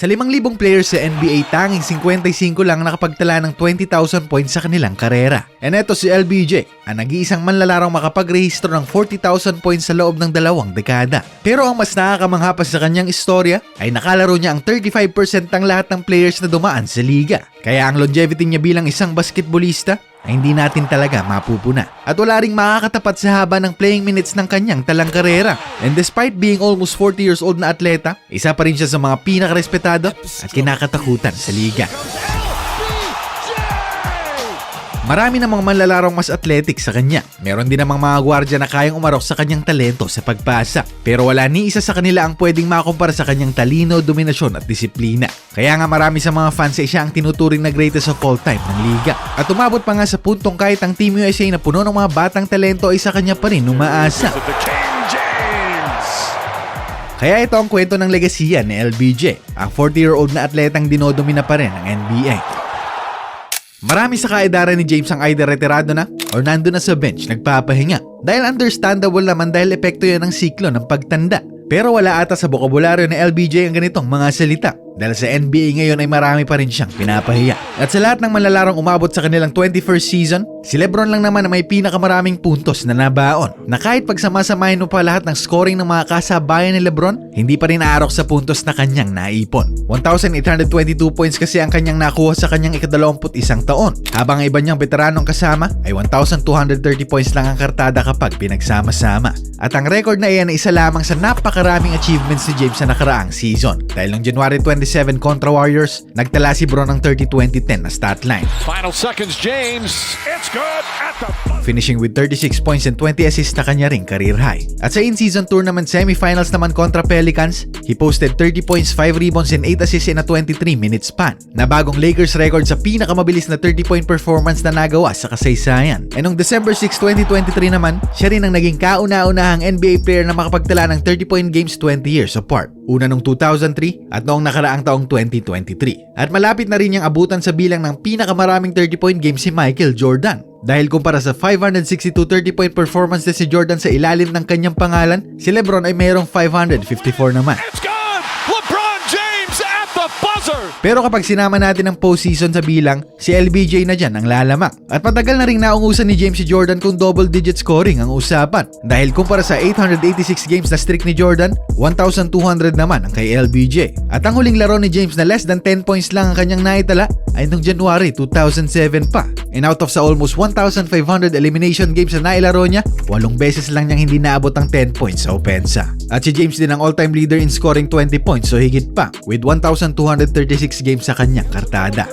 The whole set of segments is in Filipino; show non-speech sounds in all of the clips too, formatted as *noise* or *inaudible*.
Sa 5,000 players sa NBA, tanging 55 lang nakapagtala ng 20,000 points sa kanilang karera. And eto si LBJ, ang nag-iisang manlalarong makapagrehistro ng 40,000 points sa loob ng dalawang dekada. Pero ang mas nakakamangha pa sa kanyang istorya ay nakalaro niya ang 35% ng lahat ng players na dumaan sa liga. Kaya ang longevity niya bilang isang basketballista ay hindi natin talaga mapupuna. At wala ring makakatapat sa haba ng playing minutes ng kanyang talang karera. And despite being almost 40 years old na atleta, isa pa rin siya sa mga pinakarespetado at kinakatakutan sa liga. Marami namang manlalarong mas athletic sa kanya. Meron din namang mga gwardya na kayang umarok sa kanyang talento sa pagpasa. Pero wala ni isa sa kanila ang pwedeng makumpara sa kanyang talino, dominasyon at disiplina. Kaya nga marami sa mga fans ay siya ang tinuturing na greatest of all time ng liga. At umabot pa nga sa puntong kahit ang Team USA na puno ng mga batang talento ay sa kanya pa rin umaasa. Kaya ito ang kwento ng legasiya ni LBJ, ang 40-year-old na atletang dinodomina pa rin ng NBA. Marami sa kaedaran ni James ang either retirado na or nando na sa bench nagpapahinga. Dahil understandable naman dahil epekto yan ng siklo ng pagtanda. Pero wala ata sa bokabularyo ni LBJ ang ganitong mga salita. Dahil sa NBA ngayon ay marami pa rin siyang pinapahiya. At sa lahat ng malalarong umabot sa kanilang 21st season, si Lebron lang naman na may pinakamaraming puntos na nabaon. Na kahit pagsamasamahin mo pa lahat ng scoring ng mga kasabayan ni Lebron, hindi pa rin aarok sa puntos na kanyang naipon. 1,822 points kasi ang kanyang nakuha sa kanyang ikadalawamput isang taon. Habang ang iba niyang veteranong kasama ay 1,230 points lang ang kartada kapag pinagsama-sama. At ang record na iyan ay isa lamang sa napakaraming achievements ni James sa nakaraang season. Dahil noong January 27 kontra Warriors, nagtala si Bron ng 30-20-10 na stat line. Final seconds, James. It's good at the finishing with 36 points and 20 assists na kanya ring career high. At sa in-season tournament semifinals naman kontra Pelicans, he posted 30 points, 5 rebounds, and 8 assists in a 23-minute span, na bagong Lakers record sa pinakamabilis na 30-point performance na nagawa sa kasaysayan. And noong December 6, 2023 naman, siya rin ang naging kauna-unahang NBA player na makapagtala ng 30-point games 20 years apart. Una noong 2003 at noong nakaraang taong 2023. At malapit na rin niyang abutan sa bilang ng pinakamaraming 30-point games si Michael Jordan. Dahil kumpara sa 562 30-point performance na si Jordan sa ilalim ng kanyang pangalan, si Lebron ay mayroong 554 naman. It's good. Buzzer. Pero kapag sinama natin ang postseason sa bilang, si LBJ na dyan ang lalamak. At matagal na rin naungusan ni James si Jordan kung double-digit scoring ang usapan. Dahil kumpara sa 886 games na streak ni Jordan, 1,200 naman ang kay LBJ. At ang huling laro ni James na less than 10 points lang ang kanyang naitala ay noong January 2007 pa. And out of sa almost 1,500 elimination games na nailaro niya, walong beses lang niyang hindi naabot ang 10 points sa opensa. At si James din ang all-time leader in scoring 20 points so higit pa with 1,236 games sa kanyang kartada.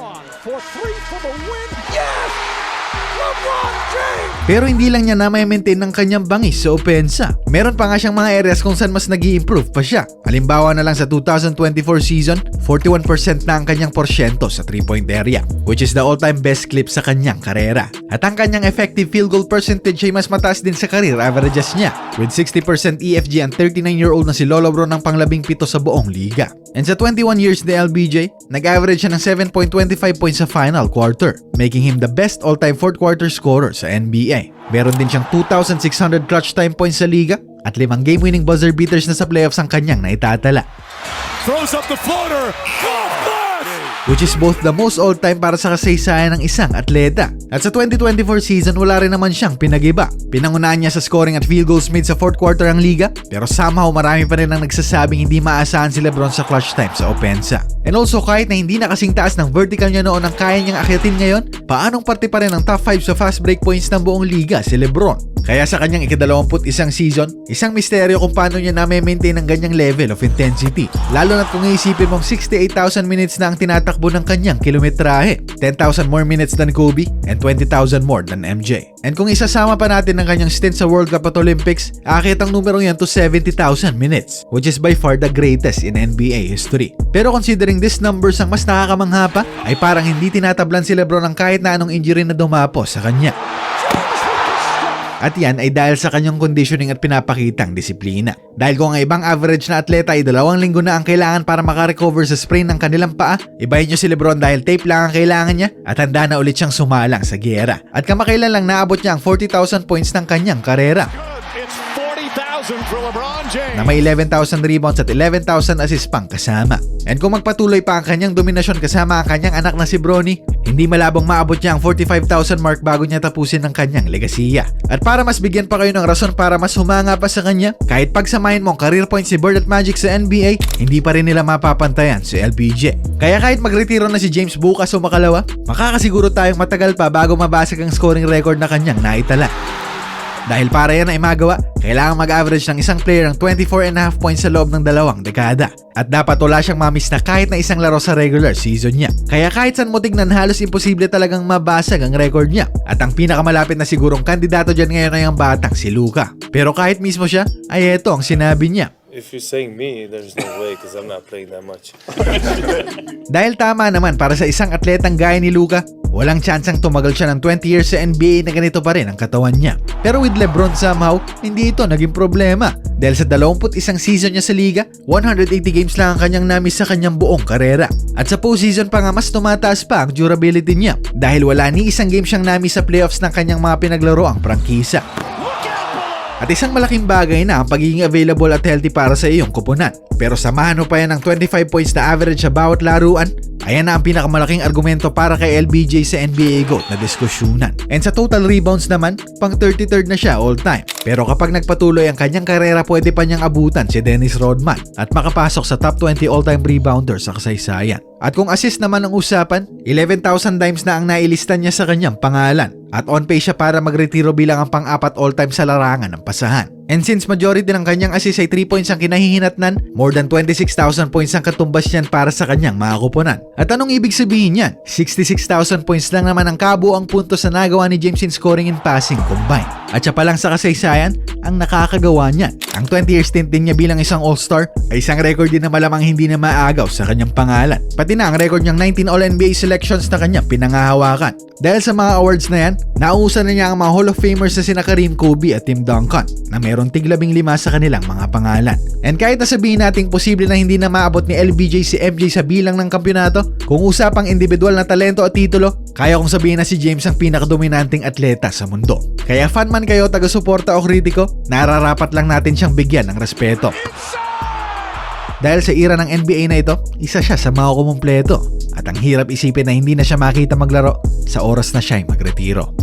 Pero hindi lang niya na may maintain ng kanyang bangis sa opensa. Meron pa nga siyang mga areas kung saan mas nag improve pa siya. Halimbawa na lang sa 2024 season, 41% na ang kanyang porsyento sa 3-point area, which is the all-time best clip sa kanyang karera. At ang kanyang effective field goal percentage ay mas mataas din sa career averages niya, with 60% EFG ang 39-year-old na si Lolo Bro ng panglabing pito sa buong liga. And sa 21 years ni LBJ, nag-average siya ng 7.25 points sa final quarter, making him the best all-time fourth quarter scorer sa NBA. Meron din siyang 2,600 clutch time points sa liga at limang game-winning buzzer beaters na sa playoffs ang kanyang naitatala. Throws up the floater. Pass. Which is both the most all-time para sa kasaysayan ng isang atleta. At sa 2024 season, wala rin naman siyang pinagiba. Pinangunahan niya sa scoring at field goals made sa fourth quarter ang liga, pero somehow marami pa rin ang nagsasabing hindi maasahan si Lebron sa clutch time sa opensa. And also kahit na hindi na kasing taas ng vertical niya noon ang kaya niyang akyatin ngayon, paanong parte pa rin ang top 5 sa fast break points ng buong liga si Lebron. Kaya sa kanyang ikadalawamput isang season, isang misteryo kung paano niya na-maintain ang ganyang level of intensity. Lalo na kung iisipin mong 68,000 minutes na ang tinatakbo ng kanyang kilometrahe. 10,000 more minutes than Kobe and 20,000 more than MJ. And kung isasama pa natin ang kanyang stint sa World Cup at Olympics, akit ang numerong yan to 70,000 minutes, which is by far the greatest in NBA history. Pero considering these numbers ang mas nakakamangha pa, ay parang hindi tinatablan si Lebron ng kahit na anong injury na dumapo sa kanya. At yan ay dahil sa kanyang conditioning at pinapakitang disiplina. Dahil kung ang ibang average na atleta ay dalawang linggo na ang kailangan para makarecover sa sprain ng kanilang paa, ibahin nyo si Lebron dahil tape lang ang kailangan niya at handa na ulit siyang sumalang sa giyera. At kamakailan lang naabot niya ang 40,000 points ng kanyang karera. Na may 11,000 rebounds at 11,000 assists pang kasama. And kung magpatuloy pa ang kanyang dominasyon kasama ang kanyang anak na si Bronny, hindi malabong maabot niya ang 45,000 mark bago niya tapusin ang kanyang legasiya. At para mas bigyan pa kayo ng rason para mas humanga pa sa kanya, kahit pagsamahin mo ang career points ni Bird at Magic sa NBA, hindi pa rin nila mapapantayan si LBJ. Kaya kahit magretiro na si James bukas o makalawa, makakasiguro tayong matagal pa bago mabasag ang scoring record na kanyang naitala. Dahil para yan ay magawa, kailangan mag-average ng isang player ng 24.5 points sa loob ng dalawang dekada. At dapat wala siyang mamis na kahit na isang laro sa regular season niya. Kaya kahit saan mo tignan halos imposible talagang mabasag ang record niya. At ang pinakamalapit na sigurong kandidato dyan ngayon ay ang batang si Luka. Pero kahit mismo siya, ay eto ang sinabi niya. If you're saying me, there's no way because I'm not playing that much. *laughs* Dahil tama naman para sa isang atletang gaya ni Luka, walang tsansang tumagal siya ng 20 years sa NBA na ganito pa rin ang katawan niya. Pero with Lebron somehow, hindi ito naging problema. Dahil sa 21 season niya sa liga, 180 games lang ang kanyang namis sa kanyang buong karera. At sa postseason pa nga mas tumataas pa ang durability niya dahil wala ni isang game siyang namis sa playoffs ng kanyang mga pinaglaro ang prangkisa. At isang malaking bagay na ang pagiging available at healthy para sa iyong kupunan. Pero samahan mo pa yan ng 25 points na average sa bawat laruan, ayan na ang pinakamalaking argumento para kay LBJ sa NBA GOAT na diskusyonan. And sa total rebounds naman, pang 33rd na siya all time. Pero kapag nagpatuloy ang kanyang karera, pwede pa niyang abutan si Dennis Rodman at makapasok sa top 20 all-time rebounder sa kasaysayan. At kung assist naman ang usapan, 11,000 times na ang nailista niya sa kanyang pangalan. At on pace siya para magretiro bilang ang pang-apat all-time sa larangan ng pasahan. And since majority ng kanyang assist ay 3 points ang kinahihinatnan, more than 26,000 points ang katumbas niyan para sa kanyang mga kuponan. At anong ibig sabihin niyan? 66,000 points lang naman ang kabuang puntos na nagawa ni James in scoring and passing combined. At siya pa lang sa kasaysayan, ang nakakagawa niyan. Ang 20-year stint din niya bilang isang all-star ay isang record din na malamang hindi na maagaw sa kanyang pangalan. Pati na ang record niyang 19 All-NBA selections na kanya pinangahawakan. Dahil sa mga awards na yan, nauusan na niya ang mga Hall of Famers na sina Kareem Kobe at Tim Duncan na meron tiglabing lima sa kanilang mga pangalan. And kahit nasabihin nating posible na hindi na maabot ni LBJ si MJ sa bilang ng kampyonato, kung usapang individual na talento at titulo, kaya kong sabihin na si James ang pinakadominanting atleta sa mundo. Kaya fan man kayo, taga-suporta o kritiko, nararapat lang natin siyang bigyan ng respeto. Dahil sa era ng NBA na ito, isa siya sa mga kumumpleto at ang hirap isipin na hindi na siya makita maglaro sa oras na siya ay magretiro.